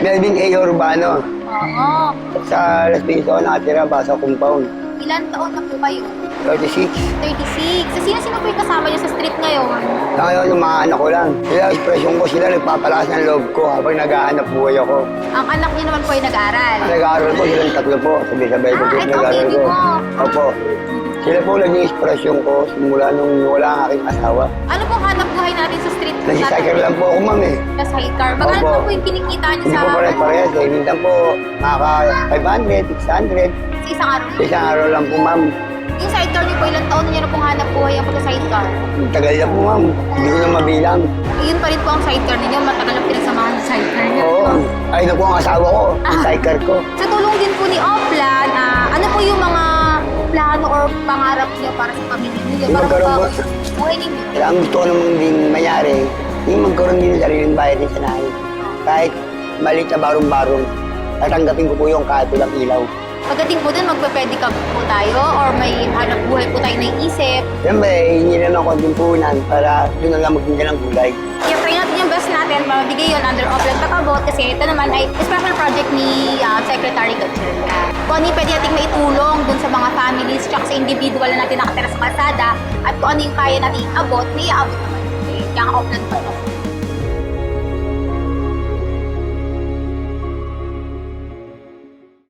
Melvin A. Urbano. Oo. Sa Las Piñas ako nakatira, Basa Compound. Ilan taon na po kayo? 36. 36. So, sino-sino po yung kasama niyo sa street ngayon? Sa ngayon, yung mga anak ko lang. Sila, expression ko sila, nagpapalakas ng loob ko habang naghahanap buhay ako. Ang anak niyo naman po ay nag-aaral. Nag-aaral po, silang tatlo po. Sabay-sabay ko Ah, po ito, nag-aaral baby ko. mo. Opo. Sila po naging inspirasyon ko simula nung wala ang aking asawa. Ano pong hanap buhay natin sa street? Nag-cycle lang po ako, ma'am eh. Sa sidecar. Magkano Opo. po yung kinikita niyo Hindi sa... po pare-parehas eh. Minsan po, makaka 500, 600. Sa isang araw? Sa isang araw lang po, ma'am. Yung sidecar niyo po, ilang taon niyo na pong hanap buhay ang pagka-sidecar? Tagal na po, ma'am. Hindi ko na mabilang. Ayun pa rin po ang sidecar ninyo. Matagal ang pinagsamahan sa sidecar niyo. Oo. Ay na po ang asawa ko, ang Ah. sidecar ko. Sa tulong din po ni Oplan, pangarap niyo para sa pamilya niyo? Para magkaroon po po- buhay ninyo. Kaya ang gusto ko namang din mayari, yung magkaroon din ng sariling bayan din sa. Kahit maliit na barong-barong, tatanggapin ko po yung kahit walang ilaw. Pagdating po dun, magpe-pedicab po tayo or may hanap buhay po tayo naisip. Siyempre, hindi na ng konting puhunan para doon na lang magtinda ng gulay. I-try natin yung best natin, mabigay yun under Oplan Takabot kasi ito naman ay special project ni ah, Secretary Gatchel. Kung ano yung pwede natin maitulong dun sa mga tsaka sa individual na natin nakatira sa kalsada at kung ano yung kaya natin abot, may aabot naman. Kaya ang Oplan Takabot.